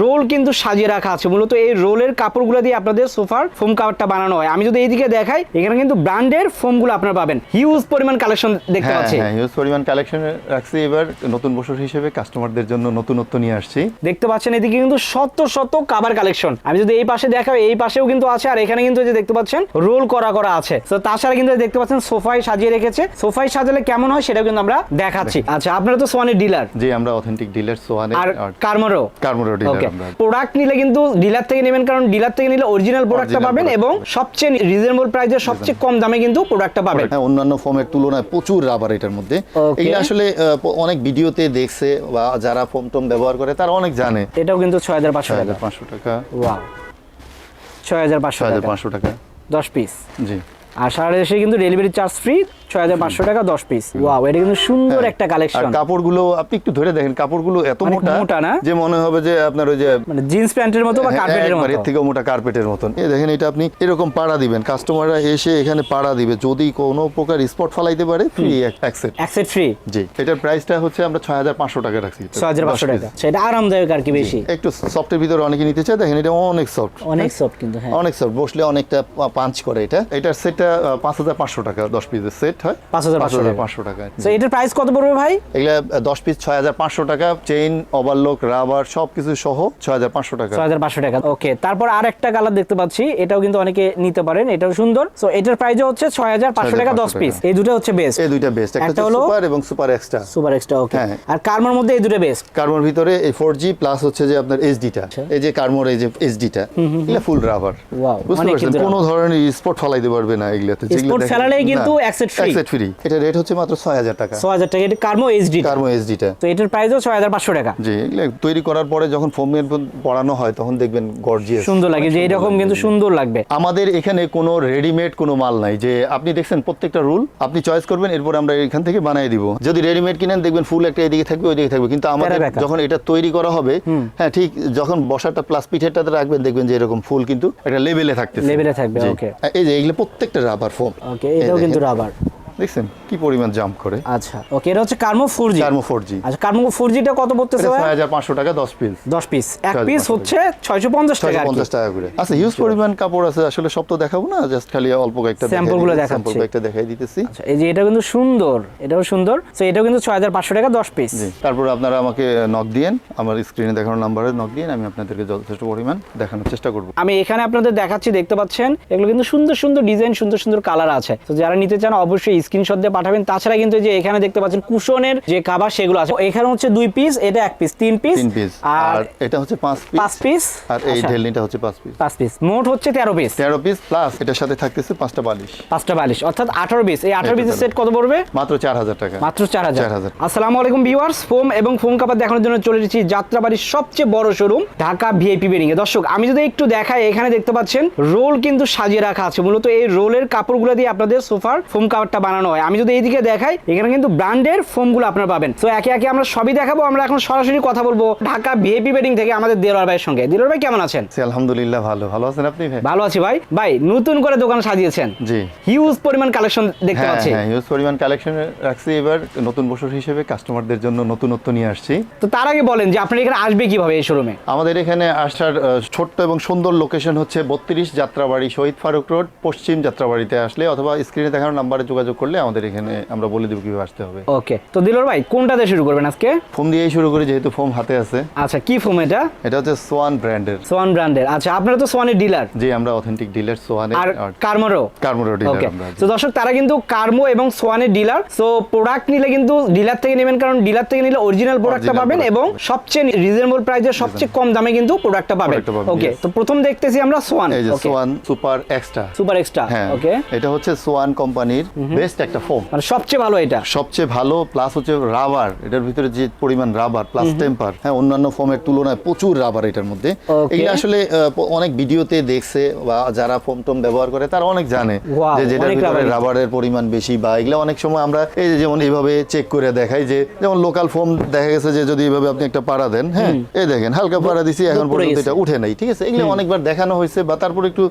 Role কিন্তু সাজিয়ে রাখা আছে। মূলত এই রোলের কাপড়গুলো দিয়ে আপনাদের সোফার ফোম কাভারটা বানানো হয়। আমি যদি এইদিকে দেখাই এখানে কিন্তু ব্র্যান্ডের ফোমগুলো আপনারা পাবেন। হিউজ পরিমাণ কালেকশন দেখতে হ্যাঁ পাচ্ছি। হ্যাঁ হিউজ পরিমাণ কালেকশন রাখছি। এবার নতুন বছর হিসেবে কাস্টমারদের জন্য নতুনত্ব নিয়ে আসছি। দেখতে পাচ্ছেন এদিকে কিন্তু শত শত কাবার কালেকশন আমি যদি এই পাশে দেখাই এই পাশেও কিন্তু আছে। আর এখানে কিন্তু যে দেখতে পাচ্ছেন রোল করা করা আছে। তো তাছাড়া কিন্তু দেখতে পাচ্ছেন সোফায় সাজিয়ে রেখেছে। সোফায় সাজালে কেমন হয় সেটাও কিন্তু আমরা দেখাচ্ছি। আচ্ছা আপনারা তো সোয়ানের ডিলার যে আমরা অথেন্টিক ডিলার সোহানে আর কার্মোরও কার্মোরো। ডিলার ওকে প্রোডাক্ট নিলে কিন্তু ডিলার থেকে নেবেন কারণ ডিলার থেকে নিলে অরিজিনাল প্রোডাক্টটা পাবেন এবং সবচেয়ে রিজনেবল প্রাইসে সবচেয়ে কম দামে কিন্তু প্রোডাক্টটা পাবেন। হ্যাঁ অন্যান্য ফোমের তুলনায় প্রচুর রাবার এটার মধ্যে. এগুলো আসলে অনেক ভিডিওতে দেখছে বা যারা ফোম টোম ব্যবহার করে তারা অনেক জানে। এটাও কিন্তু ছয় হাজার পাঁচশো ছয় টাকা পাঁচশো টাকা। ছয় হাজার পাঁচশো টাকা। দশ পিস জি। আর সারা দেশে কিন্তু ডেলিভারি চার্জ ফ্রি ছয় হাজার পাঁচশো টাকা দশ পিস ওয়াও এটা কিন্তু সুন্দর হ্যাঁ। একটা কালেকশন কাপড়গুলো আপনি একটু ধরে দেখেন কাপড়গুলো এত মোটা মোটা না? যে মনে হবে যে আপনার ওই যে মানে জিন্স প্যান্টের মতো বা হ্যাঁ, কার্পেটের মতো? এর থেকেও মোটা কার্পেটের মতন। এই দেখেন এটা আপনি এরকম পাড়া দিবেন। কাস্টমাররা এসে এখানে পাড়া দিবে। যদি কোনো প্রকার স্পট ফালাইতে পারে ফ্রি অ্যাক্সেপ্ট এক ফ্রি জি এটার প্রাইসটা হচ্ছে আমরা ছয় হাজার পাঁচশো টাকা রাখছি। ছয় হাজার পাঁচশো টাকা। সেটা আরামদায়ক আর কি বেশি। একটু সফটের ভিতরে অনেকে নিতে চায়। দেখেন এটা অনেক সফট অনেক সফট কিন্তু হ্যাঁ। অনেক সফট বসলে অনেকটা পাঞ্চ করে এটা। এটার সেটটা পাঁচ হাজার পাঁচশো টাকা দশ পিসের সেট হয়। 5,500 টাকা। পাঁচশো টাকা তো এটার প্রাইস কত পড়বে ভাই? এগুলা দশ পিস ছয় হাজার পাঁচশো টাকা চেইন ওভারলক রাবার সব কিছু সহ ছয় হাজার পাঁচশো টাকা। ছয় হাজার পাঁচশো টাকা ওকে তারপর আর একটা কালার দেখতে পাচ্ছি এটাও কিন্তু অনেকে নিতে পারেন এটাও সুন্দর। তো এটার প্রাইসও হচ্ছে ছয় হাজার পাঁচশো টাকা দশ পিস এই দুটো হচ্ছে বেস্ট এই দুইটা বেস্ট একটা হলো- সুপার এবং super extra super extra okay. আর কার্মার মধ্যে এই দুটো বেস্ট কার্মোর ভিতরে এই ফোর জি প্লাস হচ্ছে যে আপনার এইচডিটা এই যে কার্মোর এই যে এইচডিটা এগুলো ফুল রাবার বুঝতে পারছেন? কোনো ধরনের স্পট ফলাইতে পারবে না। এগুলাতে কিন্তু। এক্সেট ফ্রি এটা রেট হচ্ছে মাত্র ছয় হাজার টাকা ছয় হাজার টাকা এটা কার্মো এইচডি কার্মো এইচডিটা তো এটার প্রাইসও ছয় হাজার পাঁচশো টাকা। জি এগুলো তৈরি করার পরে যখন ফোমের পড়ানো হয় তখন দেখবেন গর্জিয়াস সুন্দর লাগে যে এরকম কিন্তু সুন্দর লাগবে। আমাদের এখানে কোনো রেডিমেড কোনো মাল নাই যে আপনি দেখছেন প্রত্যেকটা রুল আপনি চয়েস করবেন এরপর আমরা এখান থেকে বানিয়ে দিব। যদি রেডিমেড কিনেন দেখবেন ফুল একটা এদিকে থাকবে ওইদিকে থাকবে। কিন্তু আমাদের যখন এটা তৈরি করা হবে হ্যাঁ ঠিক যখন বসাটা প্লাস পিঠেরটাতে রাখবেন দেখবেন যে এরকম ফুল কিন্তু একটা লেভেলে থাকতেছে। এ থাকবে, okay. এই যে এগুলো প্রত্যেকটা রাবার ফোম ওকে এটাও কিন্তু রাবার দেখছেন কি পরিমাণ জাম্প করে? আচ্ছা ওকে এটা হচ্ছে কার্মো ফোর জি কার্মো ফোর জি আচ্ছা কার্মো ফোর জিটা কত পড়তেছে ছয় ভাই? হাজার পাঁচশো টাকা দশ পিস দশ পিস এক পিস হচ্ছে ছয়শো পঞ্চাশ টাকা ছয়শো আর কি। পঞ্চাশ টাকা করে। আচ্ছা হিউজ পরিমাণ কাপড় আছে আসলে সব তো দেখাবো না জাস্ট খালি অল্প কয়েকটা দেখাচ্ছি। স্যাম্পল কয়েকটা দেখাই দিতেছি। আচ্ছা এই যে এটা কিন্তু সুন্দর এটাও সুন্দর। তো এটাও কিন্তু ছয় হাজার পাঁচশো টাকা দশ পিস তারপর আপনারা আমাকে নক দিয়েন আমার স্ক্রিনে দেখানোর নাম্বারে নক দিয়েন আমি আপনাদেরকে যথেষ্ট পরিমাণ দেখানোর চেষ্টা করব। আমি এখানে আপনাদের দেখাচ্ছি দেখতে পাচ্ছেন এগুলো কিন্তু সুন্দর সুন্দর ডিজাইন সুন্দর সুন্দর কালার আছে। তো যারা নিতে চান অবশ্যই স্ক্রিনশট দিয়ে পাঠাবেন। তাছাড়া কিন্তু যে এখানে দেখতে পাচ্ছেন কুশনের যে কাভার সেগুলো আছে। এখানে হচ্ছে দুই পিস এটা এক পিস তিন পিস তিন পিস আর এটা হচ্ছে পাঁচ পিস পাঁচ পিস আর এই ঢেলনিটা হচ্ছে পাঁচ পিস পাঁচ পিস মোট হচ্ছে তেরো পিস তেরো পিস প্লাস এটার সাথে থাকতেছে পাঁচটা বালিশ। পাঁচটা বালিশ অর্থাৎ আঠারো পিস এই আঠারো এই পিসের সেট কত পড়বে? মাত্র চার হাজার টাকা। মাত্র চার হাজার। 4,000 আসসালামু আলাইকুম ভিউয়ার্স ফোম এবং ফোম কাপড় দেখানোর জন্য চলে এসেছি যাত্রাবাড়ির সবচেয়ে বড় শোরুম ঢাকা ভিআইপি বেরিং এ। দর্শক আমি যদি একটু দেখাই এখানে দেখতে পাচ্ছেন রোল কিন্তু সাজিয়ে রাখা আছে। মূলত এই রোলের কাপড়গুলো দিয়ে আপনাদের সোফার ফোম কাভারটা বানানো হয়। আমি যদি এইদিকে দেখাই এখানে কিন্তু ব্র্যান্ডের ফোমগুলো আপনারা পাবেন। তো একে একে আমরা সবই দেখাবো আমরা এখন সরাসরি কথা বলব ঢাকা ভিআইপি বেডিং থেকে আমাদের দেলোয়ার ভাইয়ের সঙ্গে। দেলোয়ার ভাই কেমন আছেন? জি, আলহামদুলিল্লাহ ভালো। ভালো আছেন আপনি ভাই? ভালো আছি ভাই। ভাই নতুন করে দোকান সাজিয়েছেন। জি। হিউজ পরিমাণ কালেকশন দেখতে হ্যাঁ পাচ্ছি। হ্যাঁ হিউজ পরিমাণ কালেকশন রাখছি এবার নতুন বছর হিসেবে কাস্টমারদের জন্য নতুনত্ব নিয়ে আসছি। তো তার আগে বলেন যে আপনার এখানে আসবে কীভাবে এই শোরুমে আমাদের এখানে আসার ছোট্ট এবং সুন্দর লোকেশন হচ্ছে বত্রিশ যাত্রাবাড়ি শহীদ ফারুক রোড পশ্চিম যাত্রাবাড়িতে আসলে অথবা স্ক্রিনে দেখানোর নাম্বারে যোগাযোগ করলে আমাদের এখানে আমরা বলে দেবো কীভাবে আসতে হবে। ওকে তো দিলর ভাই কোনটাতে শুরু করবেন আজকে? ফোন দিয়েই শুরু করি যেহেতু ফোন হাতে আছে। আচ্ছা কি ফোম এটা? এটা হচ্ছে সোয়ান ব্র্যান্ডের। সোয়ান ব্র্যান্ডের। আচ্ছা আপনারা তো সোয়ানের ডিলার। যে আমরা অথেন্টিক ডিলার সোয়ানের আর কার্মোরও কার্মোরো? ডিলার ওকে আমরা তো দর্শক তারা কিন্তু কার্মো এবং সোয়ানের ডিলার। সো প্রোডাক্ট নিলে কিন্তু ডিলার থেকে নেবেন কারণ ডিলার থেকে নিলে অরিজিনাল প্রোডাক্টটা পাবেন এবং সবচেয়ে রিজনেবল প্রাইসে সবচেয়ে কম দামে কিন্তু প্রোডাক্টটা পাবেন, ওকে তো প্রথম দেখতেছি আমরা সোয়ান। এই যে Swan super extra. Super extra হ্যাঁ ওকে। এটা হচ্ছে সোয়ান কোম্পানির বেস্ট একটা ফোম মানে সবচেয়ে ভালো এটা। সবচেয়ে ভালো প্লাস হচ্ছে রাবার এটার ভিতরে যে পরিমাণ রাবার প্লাস টেম্পার হ্যাঁ অন্যান্য ফোমের তুলনায় প্রচুর রাবার এটার মধ্যে. এগুলো আসলে অনেক ভিডিওতে দেখছে বা যারা ফোম টোম ব্যবহার করে তারা অনেক জানে যে যেটার ভিতরে রাবারের পরিমাণ বেশি বা এগুলো অনেক সময় আমরা এই যে যেমন এইভাবে চেক করে দেখাই যে যেমন লোকাল ফোম দেখা গেছে যে যদি এইভাবে আপনি একটা পাড়া দেন হ্যাঁ এই দেখেন হালকা পাড়া দিছি এখন পর্যন্ত এটা উঠে নাই ঠিক আছে? এগুলো অনেকবার দেখানো হয়েছে বা তারপর একটু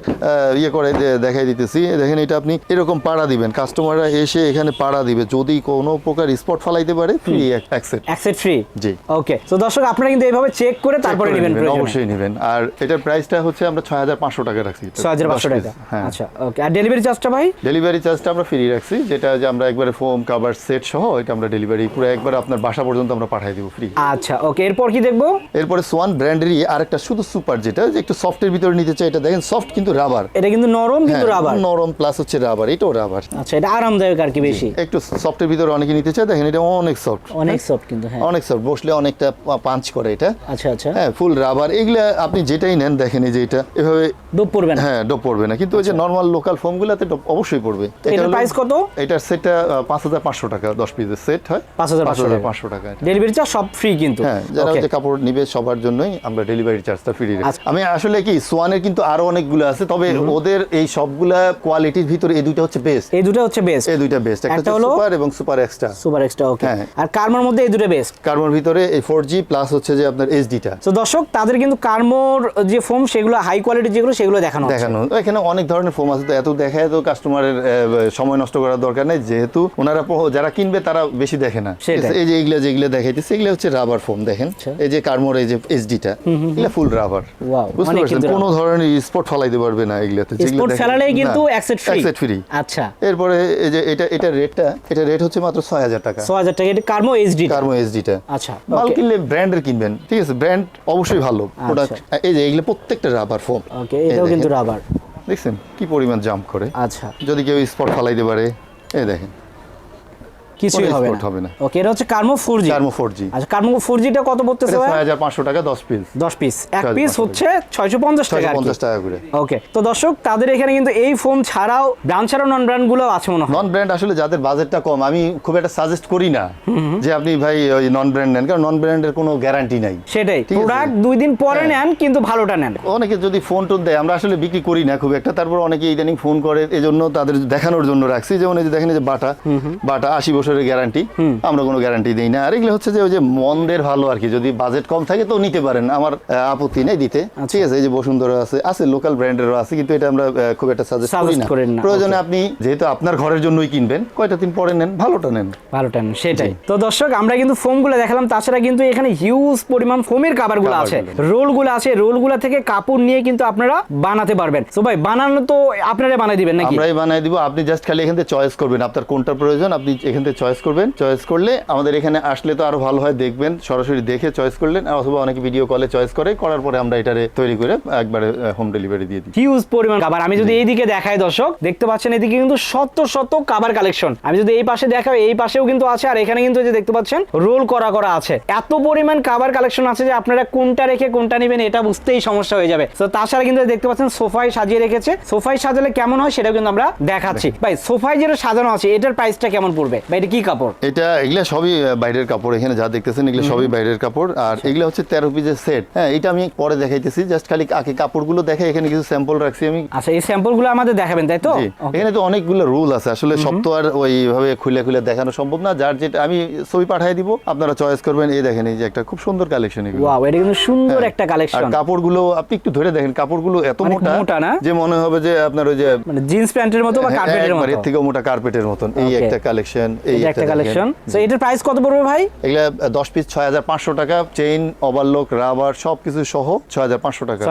ইয়ে করে দেখাই দিতেছি দেখেন এটা আপনি এরকম পাড়া দিবেন কাস্টমাররা এসে এখানে পাড়া দিবে। যদি কোনো প্রকার স্পট ফালাইতে পারে ফ্রি ফ্রি জি। ওকে তো দর্শক আপনারা কিন্তু এইভাবে চেক করে তারপরে নেবেন অবশ্যই নেবেন। আর এটার প্রাইসটা হচ্ছে আমরা ছয় হাজার পাঁচশো টাকা রাখছি। ছয় হাজার পাঁচশো টাকা। হ্যাঁ। আচ্ছা ওকে আর ডেলিভারি চার্জটা ভাই? ডেলিভারি চার্জটা আমরা ফ্রি রাখছি যেটা যে আমরা একবারে ফোম কাভার সেট সহ এটা আমরা ডেলিভারি পুরো একবার আপনার বাসা পর্যন্ত আমরা পাঠিয়ে দিব ফ্রি আচ্ছা ওকে এরপর কি দেখব? এরপরে সোয়ান ব্র্যান্ডেরই আরেকটা শুধু সুপার যেটা যে একটু সফটের ভিতরে নিতে চাই এটা দেখেন সফট কিন্তু রাবার এটা কিন্তু নরম কিন্তু রাবার নরম প্লাস হচ্ছে রাবার এটাও রাবার আচ্ছা এটা আরামদায়ক আর কি বেশি। একটু সফটের ভিতরে অনেকে নিতে চায়। দেখেন এটা অনেক সফট অনেক সফট কিন্তু হ্যাঁ। অনেক সফট বসলে অনেকটা পাঞ্চ করে এটা। আচ্ছা আচ্ছা। হ্যাঁ ফুল রাবার এগুলা আপনি যেটাই নেন দেখেন এই যে এটা এভাবে ডুব পড়বে না? হ্যাঁ ডোপ পড়বে না। কিন্তু ওই যে নর্মাল লোকাল ফোমগুলোতে ডোপ অবশ্যই পড়বে। এটা price কত? এটার সেটটা পাঁচ হাজার পাঁচশো টাকা দশ পিসের সেট হয়? 5,500 টাকা। পাঁচশো টাকা ডেলিভারি চার্জ সব ফ্রি কিন্তু। হ্যাঁ যারা. হচ্ছে কাপড় নিবে সবার জন্যই আমরা ডেলিভারি চার্জটা ফ্রি। আমি আসলে কি সোয়ানের কিন্তু আরও অনেকগুলো আছে তবে ওদের এই সবগুলা কোয়ালিটির ভিতরে এই দুইটা হচ্ছে বেস্ট এই দুটো হচ্ছে বেস্ট এই দুইটা বেস্ট একটা হলো- সুপার এবং super extra super extra okay. আর কার্মার মধ্যে এই দুটো বেস্ট কার্বন ভিতরে এই ফোর জি প্লাস হচ্ছে যে আপনার এইচডিটা তো দর্শক তাদের কিন্তু কার্মোর যে ফোম সেগুলো হাই কোয়ালিটির যেগুলো সেগুলো দেখানো দেখানো এখানে অনেক ধরনের ফোম আছে তো এত দেখায় তো কাস্টমারের সময় নষ্ট করার দরকার নেই। যেহেতু ওনারা যারা কিনবে তারা বেশি দেখে না? এই যে এগুলা যেগুলো দেখাইতেছে এগুলো হচ্ছে রাবার ফোম দেখেন। আচ্ছা। এই যে কার্মোর এই যে এইচডিটা এগুলো ফুল রাবার বুঝতে পারছেন? কোনো ধরনের স্পট ফলাইতে পারবে না এগুলাতে। স্পোর্ট ফেলালেই কিন্তু অ্যাক্সেট ফ্রি অ্যাক্সেট ফ্রি আচ্ছা। এরপরে এই যে এটা এটা রেটটা এটা রেট হচ্ছে মাত্র ছয় হাজার টাকা। ছ হাজার টাকা এটা কার্মো এইচডি কার্মো এইচডিটা আচ্ছা মাল কিনলে ব্র্যান্ডের কিনবেন ঠিক আছে? ব্র্যান্ড অবশ্যই ভালো প্রোডাক্ট এই যে এগুলো প্রত্যেকটা রাবার ফোম ওকে এটাও কিন্তু রাবার দেখছেন কি পরিমাণ জাম্প করে? আচ্ছা। যদি কেউ স্পট ফালাইতে পারে এই দেখেন। কিছুই হবে না। হবে না। ওকে এটা হচ্ছে কার্মো ফোর জি কার্মো ফোর জি আচ্ছা কার্মো ফোর জিটা কত পড়তেছে ভাই হাজার পাঁচশো টাকা দশ পিস দশ পিস এক পিস হচ্ছে ছয়শো পঞ্চাশ টাকা ছয়শো আর কি। পঞ্চাশ টাকা করে। ওকে তো দর্শক তাদের এখানে কিন্তু এই ফোম ছাড়াও ব্র্যান্ড ছাড়াও নন ব্র্যান্ডগুলো আছে মনে হয়। নন ব্র্যান্ড আসলে যাদের বাজেটটা কম আমি খুব একটা সাজেস্ট করি না যে আপনি ভাই ওই নন ব্র্যান্ড নেন কারণ নন ব্র্যান্ডের কোনো গ্যারান্টি নাই। সেটাই প্রোডাক্ট দুই দিন পরে হ্যাঁ। নেন কিন্তু ভালোটা নেন। অনেকে যদি ফোন টোন দেয় আমরা আসলে বিক্রি করি না খুব একটা। তারপর অনেকে ইদানিং ফোন করে এজন্য তাদের দেখানোর জন্য রাখছি। যেমন এই যে দেখেন যে বাটা বাটা আশি বছরের গ্যারান্টি আমরা কোনো গ্যারান্টি দিই না। আর এগুলো হচ্ছে যে ওই যে মন্দের ভালো আর কি যদি বাজেট কম থাকে তো নিতে পারেন। আমার আপত্তি নেই দিতে। আচ্ছা। ঠিক আছে এই যে বসুন্ধরা আছে আছে লোকাল ব্র্যান্ডেরও আছে কিন্তু এটা আমরা খুব একটা সাজেস্ট করি না। প্রয়োজনে আপনি যেহেতু আপনার ঘরের জন্যই কিনবেন কয়টা দিন পরে নেন ভালোটা নেন। ভালোটা নেন সেটাই। তো দর্শক আমরা কিন্তু ফোমগুলো দেখালাম তাছাড়া কিন্তু এখানে হিউজ পরিমাণ ফোমের কাভারগুলো আছে। রোলগুলো আছে রোলগুলো থেকে কাপড় নিয়ে কিন্তু আপনারা বানাতে পারবেন। তো ভাই বানানো তো আপনারা বানাই দিবেন নাকি? আমরাই বানাই দিব আপনি জাস্ট খালি এখান থেকে চয়েস করবেন আপনার কোনটা প্রয়োজন আপনি এখান থেকে চয়েস করবেন। চয়েস করলে আমাদের এখানে আসলে তো আরও ভালো হয় দেখবেন সরাসরি দেখে চয়েস করলেন অথবা অনেকে ভিডিও কলে চয়েস করে করার পরে আমরা এটারে তৈরি করে একবারে হোম ডেলিভারি দিয়ে দিই। হিউজ পরিমাণ কাবার আমি যদি এইদিকে দেখাই দর্শক দেখতে পাচ্ছেন এদিকে কিন্তু শত শত কাবার কালেকশন আমি যদি এই পাশে দেখাই এই পাশেও কিন্তু আছে আর এখানে কিন্তু যে দেখতে পাচ্ছেন রোল করা করা আছে। এত পরিমাণ কাবার কালেকশন আছে যে আপনারা কোনটা রেখে কোনটা নেবেন এটা বুঝতেই সমস্যা হয়ে যাবে। তো তাছাড়া কিন্তু দেখতে পাচ্ছেন সোফায় সাজিয়ে রেখেছে। সোফায় সাজালে কেমন হয় সেটাও কিন্তু আমরা দেখাচ্ছি। ভাই সোফায় যেটা সাজানো আছে এটার প্রাইসটা কেমন পড়বে? ভাই এটা কি কাপড়? এটা এগুলা সবই বাইরের কাপড় এখানে যা দেখতেছেন এগুলো সবই বাইরের কাপড়। আর এগুলা হচ্ছে তেরো পিসের সেট হ্যাঁ এটা আমি পরে দেখাইতেছি জাস্ট খালি আগে কাপড়গুলো দেখে এখানে কিছু স্যাম্পল রাখছি আমি। আচ্ছা এই স্যাম্পলগুলো আমাদের দেখাবেন তাই তো? এখানে তো অনেকগুলো রুল আছে আসলে সব তো আর ওইভাবে খুলে খুলে দেখানো সম্ভব না। যার যেটা আমি ছবি পাঠিয়ে দিব আপনারা চয়েস করবেন। এই দেখেন এই যে একটা খুব সুন্দর কালেকশন এগুলো। ওয়াও এটা কিন্তু সুন্দর হ্যাঁ। একটা আর কালেকশন কাপড়গুলো আপনি একটু ধরে দেখেন কাপড়গুলো এত মোটা মোটা না? যে মনে হবে যে আপনার ওই যে মানে জিন্স প্যান্টের মতো বা হ্যাঁ, কার্পেটের মতো? এর থেকেও মোটা কার্পেটের মতন। এই একটা কালেকশন এই এটা একটা কালেকশন তো এটার প্রাইস কত পড়বে ভাই? এগুলা দশ পিস টাকা চেইন ওভারলক রাবার সবকিছু সহ টাকা।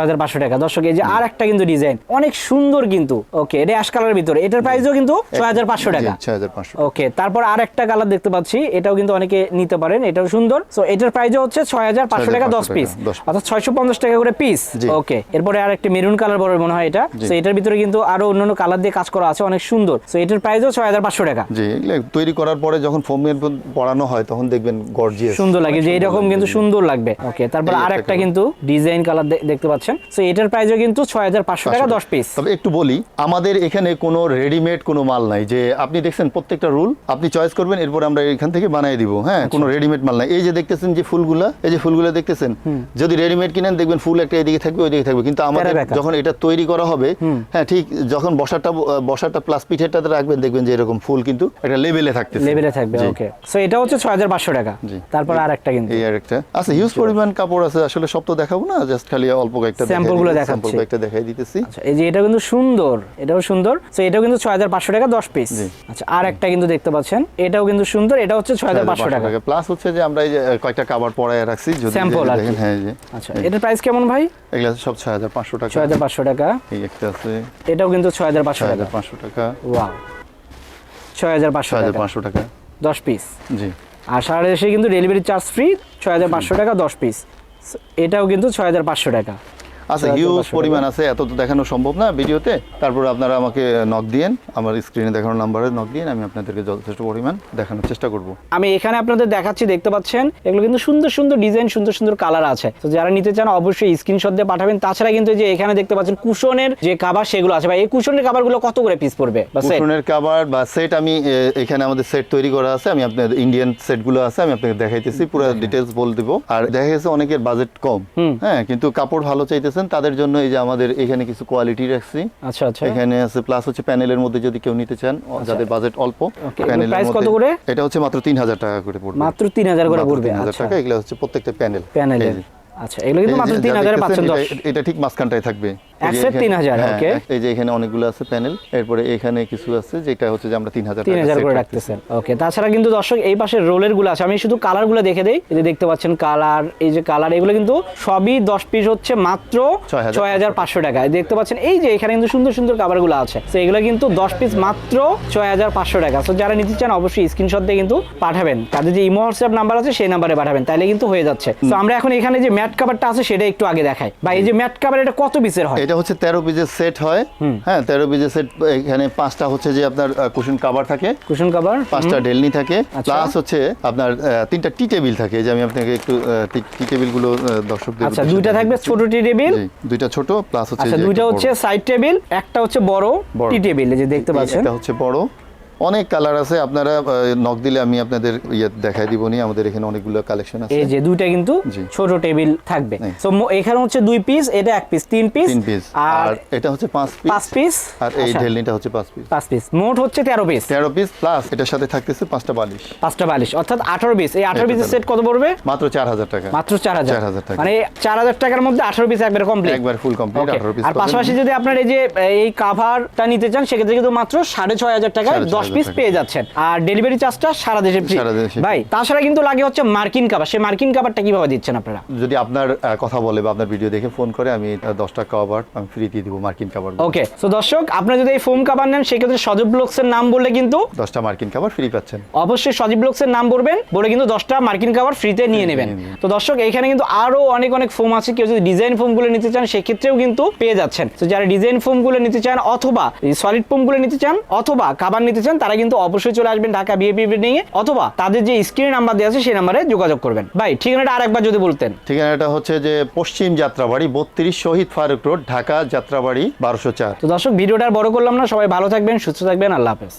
টাকা। দর্শক এই যে আর একটা কিন্তু ডিজাইন অনেক সুন্দর কিন্তু। ওকে এটা অ্যাশ কালারের ভিতরে। এটার প্রাইসও কিন্তু ছয় হাজার পাঁচশো টাকা। ওকে তারপর আর একটা কালার দেখতে পাচ্ছি। এটাও কিন্তু অনেকে নিতে পারেন। এটাও সুন্দর। সো এটার প্রাইসও হচ্ছে ছয় হাজার পাঁচশো টাকা দশ 6,500 পিস টাকা, 10 piece। অর্থাৎ ছয়শো পঞ্চাশ টাকা করে পিস ওকে এরপরে আর একটা মেরুন কালার বড় মনে হয় এটা। তো এটার ভিতরে কিন্তু আরও অন্যান্য কালার দিয়ে কাজ করা আছে অনেক সুন্দর। সো এটার প্রাইসও ছয় হাজার পাঁচশো টাকা। জি এগুলো তৈরি করার পরে যখন ফোমের পড়ানো হয় তখন দেখবেন গর্জিয়াস সুন্দর লাগে যে এরকম কিন্তু সুন্দর। লাগবে। ওকে তারপর আর একটা কিন্তু ডিজাইন কালার দেখতে পাচ্ছেন। সো এটার প্রাইসও কিন্তু ছয় হাজার পাঁচশো টাকা দশ পিস তবে একটু বলি আমাদের এখানে কোনো রেডিমেড কোনো মাল নাই। যে আপনি দেখছেন প্রত্যেকটা রুল আপনি চয়েস করবেন এরপর আমরা এখান থেকে বানিয়ে দিব। হ্যাঁ আচ্ছা। কোনো রেডিমেড মাল নাই। এই যে দেখতেছেন যে ফুলগুলা এই যে ফুলগুলো দেখতেছেন যদি রেডিমেড কিনেন দেখবেন ফুল একটা এদিকে থাকবে ওইদিকে থাকবে। কিন্তু আমাদের যখন এটা তৈরি করা হবে হ্যাঁ ঠিক যখন বসাটা বসাটা প্লাস পিঠেরটাতে রাখবেন দেখবেন যে এরকম ফুল কিন্তু একটা লেভেলে থাকতেছে। লেভেলে থাকবে ওকে সো এটা হচ্ছে ছয় হাজার পাঁচশো টাকা। তারপর আর একটা কিন্তু। এই আর একটা আচ্ছা হিউজ পরিমাণ কাপড় আছে আসলে সব তো দেখাবো না জাস্ট খালি অল্প কয়েকটা Sample গুলো দেখাচ্ছি। sample কয়েকটা দেখাই দিতেছি। আচ্ছা এই যে এটা কিন্তু সুন্দর এটাও সুন্দর। সো এটাও কিন্তু ছয় হাজার পাঁচশো টাকা দশ পিস আচ্ছা আর একটা কিন্তু দেখতে পাচ্ছেন এটাও কিন্তু সুন্দর এটা হচ্ছে ছয় হাজার পাঁচশো টাকা। প্লাস হচ্ছে যে আমরা এই যে কয়েকটা কাবার পরায় রাখছি যদি এই দেখেন হ্যাঁ এই যে আচ্ছা এটার প্রাইস কেমন ভাই? এগুলা সব ছয় হাজার পাঁচশো টাকা। ছয় হাজার পাঁচশো টাকা। এই একটা আছে। এটাও কিন্তু ছয় হাজার পাঁচশো ছয় টাকা। হাজার পাঁচশো টাকা। ওয়াও ছয় হাজার পাঁচশো হাজার টাকা পাঁচশো টাকা। দশ পিস জি। আর সারা দেশে কিন্তু ডেলিভারি চার্জ ফ্রি ছয় হাজার পাঁচশো টাকা দশ পিস এটাও কিন্তু ছয় হাজার পাঁচশো টাকা। আচ্ছা হিউজ পরিমাণ আছে এত তো দেখানো সম্ভব না ভিডিওতে। তারপর আপনারা আমাকে নক দিয়েন আমার স্ক্রিনে দেখানো নাম্বারে নক দিয়েন আমি আপনাদেরকে যথেষ্ট পরিমাণ দেখানোর চেষ্টা করব। আমি এখানে আপনাদের দেখাচ্ছি দেখতে পাচ্ছেন এগুলো কিন্তু সুন্দর সুন্দর ডিজাইন সুন্দর সুন্দর কালার আছে। তো যারা নিতে চান অবশ্যই স্ক্রিনশট দিয়ে পাঠাবেন। তাছাড়া কিন্তু যে এখানে দেখতে পাচ্ছেন কুশনের যে কাবার সেগুলো আছে। ভাই এই কুশনের কাবারগুলো কত করে পিস পড়বে? কুশনের কাভার বা সেট আমি এখানে আমাদের সেট তৈরি করা আছে। আমি আপনাদের ইন্ডিয়ান সেটগুলো আছে আমি আপনাকে দেখাইতেছি পুরো ডিটেলস বলে দিব। আর দেখা গেছে অনেকের বাজেট কম। হ্যাঁ কিন্তু কাপড় ভালো চাইতেছেন তাদের জন্য এই যে আমাদের এখানে কিছু কোয়ালিটি রাখছি। আচ্ছা আচ্ছা। এখানে আছে প্লাস হচ্ছে প্যানেলের মধ্যে যদি কেউ নিতে চান যাদের বাজেট অল্প প্যানেল প্যানেলের প্রাইস কত করে? এটা হচ্ছে মাত্র তিন হাজার টাকা করে পড়বে। মাত্র তিন হাজার করে পড়বে 3000 আচ্ছা। টাকা এগুলা হচ্ছে প্রত্যেকটা প্যানেল প্যানেল আচ্ছা এগুলো কিন্তু মাত্র তিন হাজারে পাচ্ছেন দশ। এটা ঠিক মাঝখানটায় থাকবে। এক যে 3000 হ্যাঁ, এই যে এখানে অনেকগুলো আছে প্যানেল। এরপরে এখানে কিছু আছে যেটা হচ্ছে যে আমরা তিন হাজার তিন হাজার করে রাখতেছেন ওকে তাছাড়া কিন্তু দর্শক এই পাশে রোলেরগুলো আছে আমি শুধু কালারগুলো দেখে দেই এই যে দেখতে পাচ্ছেন কালার এই যে কালার এগুলো কিন্তু সবই দশ পিস হচ্ছে মাত্র 6500 ছয় হাজার পাঁচশো টাকা। দেখতে পাচ্ছেন এই যে এখানে কিন্তু সুন্দর সুন্দর কাবারগুলো আছে। তো এগুলো কিন্তু পিস মাত্র টাকা। যারা নিতে চান অবশ্যই স্ক্রিনশট দিয়ে কিন্তু পাঠাবেন। তাদের যে ইমো হোয়াটসঅ্যাপ নাম্বার আছে সেই নাম্বারে পাঠাবেন তাহলে কিন্তু হয়ে যাচ্ছে। তো আমরা এখন এখানে যে ম্যাট কাভারটা আছে সেটা একটু আগে দেখাই। বা এই যে ম্যাট কাভার এটা কত পিসের হয়? এটা হচ্ছে তেরো পিসের সেট হয়। হ্যাঁ তেরো পিসের সেট এখানে পাঁচটা হচ্ছে যে আপনার কুশন কাভার থাকে। কুশন কাভার পাঁচটা ডেলনি থাকে। আচ্ছা। প্লাস হচ্ছে আপনার তিনটা টি টেবিল থাকে। যে আমি আপনাকে একটু টি টেবিলগুলো দর্শক দর্শকদের আচ্ছা দুইটা থাকবে ছোট টি টেবিল দুইটা ছোট প্লাস হচ্ছে আচ্ছা দুইটা হচ্ছে সাইড টেবিল একটা হচ্ছে বড়। টি টেবিল এই যে দেখতে পাচ্ছেন। এটা হচ্ছে বড়। অনেক কালার আছে আপনারা নক দিলে আমি আপনাদের ইয়ে দেখাই দিব নি আমাদের এখানে অনেকগুলো কালেকশন আছে। এই যে দুইটা কিন্তু ছোট টেবিল থাকবে। তো এখানে হচ্ছে দুই পিস এটা এক পিস তিন পিস তিন পিস আর এটা হচ্ছে পাঁচ পিস পাঁচ পিস আর এই ঢেলনিটা হচ্ছে পাঁচ পিস পাঁচ পিস মোট হচ্ছে তেরো পিস তেরো পিস প্লাস এটার সাথে থাকতেছে পাঁচটা বালিশ। পাঁচটা বালিশ অর্থাৎ আঠারো পিস এই আঠারো এটা পিসের সেট কত পড়বে? মাত্র চার হাজার টাকা। মাত্র চার হাজার। 4,000 টাকা। মানে চার হাজার টাকার মধ্যে আঠারো পিস একবার কমপ্লিট একবার ফুল কমপ্লিট আঠারো পিস আর পাশাপাশি যদি আপনার এই যে এই কাভারটা নিতে চান সেক্ষেত্রে কিন্তু মাত্র সাড়ে ছয় হাজার টাকায় সাড়ে ছয় দশ হাজার পিস পেয়ে যাচ্ছেন। আর ডেলিভারি চার্জটা সারা দেশে ফ্রি ভাই তাছাড়া কিন্তু লাগে হচ্ছে মার্কিন কাভার সেই মার্কিন কাভারটা কীভাবে দিচ্ছেন আপনারা? যদি আপনার কথা বলে বা আপনার ভিডিও দেখে ফোন করে আমি দশটা কভার আমি ফ্রি দিয়ে দিব মার্কিন কভার ওকে তো দর্শক আপনারা যদি এই ফোম কাভার নেন সেক্ষেত্রে সজীব ব্লগসের নাম বললে কিন্তু দশটা মার্কিন কভার ফ্রি পাচ্ছেন। অবশ্যই সজীব ব্লগসের নাম বলবেন বলে কিন্তু দশটা মার্কিন কাভার ফ্রিতে নিয়ে নেবেন। তো দর্শক এখানে কিন্তু আরও অনেক অনেক ফোম আছে। কেউ যদি ডিজাইন ফোমগুলো নিতে চান সেক্ষেত্রেও কিন্তু পেয়ে যাচ্ছেন। তো যারা ডিজাইন ফোমগুলো নিতে চান অথবা সলিড ফোমগুলো নিতে চান অথবা কাভার নিতে চান তারা কিন্তু অবশ্যই চলে আসবেন ঢাকা বিএপি বিল্ডিং এ অথবা তাদের যে স্ক্রিন নাম্বার দেওয়া আছে সেই নাম্বারে যোগাযোগ করবেন। ভাই ঠিকানাটা আরেকবার যদি বলতেন। ঠিকানাটা হচ্ছে যে পশ্চিম যাত্রাবাড়ি বত্রিশ শহীদ ফারুক রোড ঢাকা যাত্রাবাড়ি বারোশো চার। তো দর্শক ভিডিওটা বড় করলাম না সবাই ভালো থাকবেন সুস্থ থাকবেন আল্লাহ হাফেজ।